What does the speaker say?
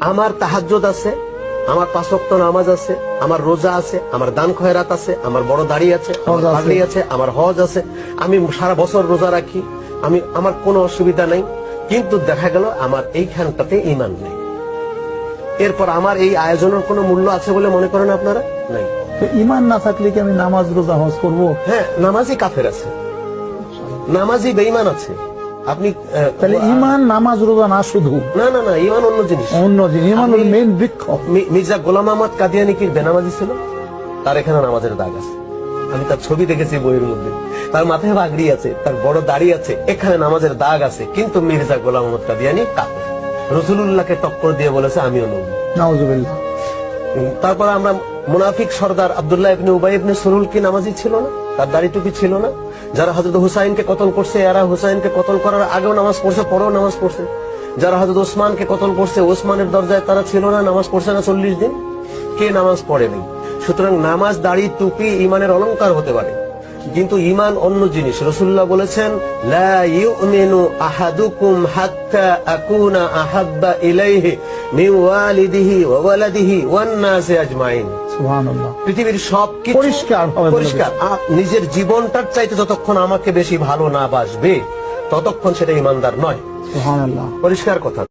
আমার তাহাজ্জুদ আছে আমার পাঁচক্ত নামাজ আছে আমার রোজা আছে আমার দান খয়রাত আছে আমার বড় দাড়ি আছে আমার আছে। পাগড়ি আছে আমার হজ আছে আমি সারা বছর রোজা রাখি আমি আমার কোনো অসুবিধা নাই কিন্তু দেখা গেল আমার এইখানটাতে ইমান নেই। এরপর আমার এই আয়োজনের কোনো মূল্য আছে বলে মনে করেন আপনারা? নাই। তো ইমান না থাকলে কি আমি নামাজ রোজা হজ করব? হ্যাঁ নামাজই কাফের আছে। নামাজই বেঈমান আছে। আপনি তাহলে ইমান নামাজ রোজা না শুধু? না না না ইমান অন্য জিনিস। অন্য জিনিস ইমান হল মেন বৃক্ষ। মির্জা গোলাম আহমদ কাদিয়ানি কি বেনামাজি ছিল তার এখানে নামাজের দাগ আছে। আমি তার ছবি দেখেছি বইয়ের মধ্যে। তার মাথায় বাগড়ি আছে তার বড় দাড়ি আছে এখানে নামাজের দাগ আছে। কিন্তু মির্জা গোলাম আহমদ কাদিয়ানি কাপড় রসুল্লাহকে টক্কর দিয়ে বলেছে আমিও নবী। নাউজুবিল্লাহ। তারপর আমরা মুনাফিক সর্দার আব্দুল্লাহ ইবনে উবাই ইবনে সুরুল কি নামাজি ছিল না? তার দাড়ি টুপি ছিল না। যারা হজরত হুসাইনকে কতল করছে, এরা হুসাইনকে কতল করার আগেও নামাজ পড়ছে, পরেও নামাজ পড়ছে। যারা হজরত ওসমানকে কতল করছে, ওসমানের দরজায় তারা ছিল না, নামাজ পড়ছে না চল্লিশ দিন। কে নামাজ পড়েনি? সুতরাং নামাজ, দাড়ি, টুপি ইমানের অলংকার হতে পারে। কিন্তু ইমান অন্য জিনিস। রসুল্লাহ বলেছেন, লা ইউমিনু আহাদুকুম হাত্তা আকুনা আহাব্বা ইলাইহি। পৃথিবীর সবকিছু পরিষ্কার পরিষ্কার। নিজের জীবনটার চাইতে যতক্ষণ আমাকে বেশি ভালো না বাসবে ততক্ষণ সেটা ইমানদার নয়। পরিষ্কার কথা।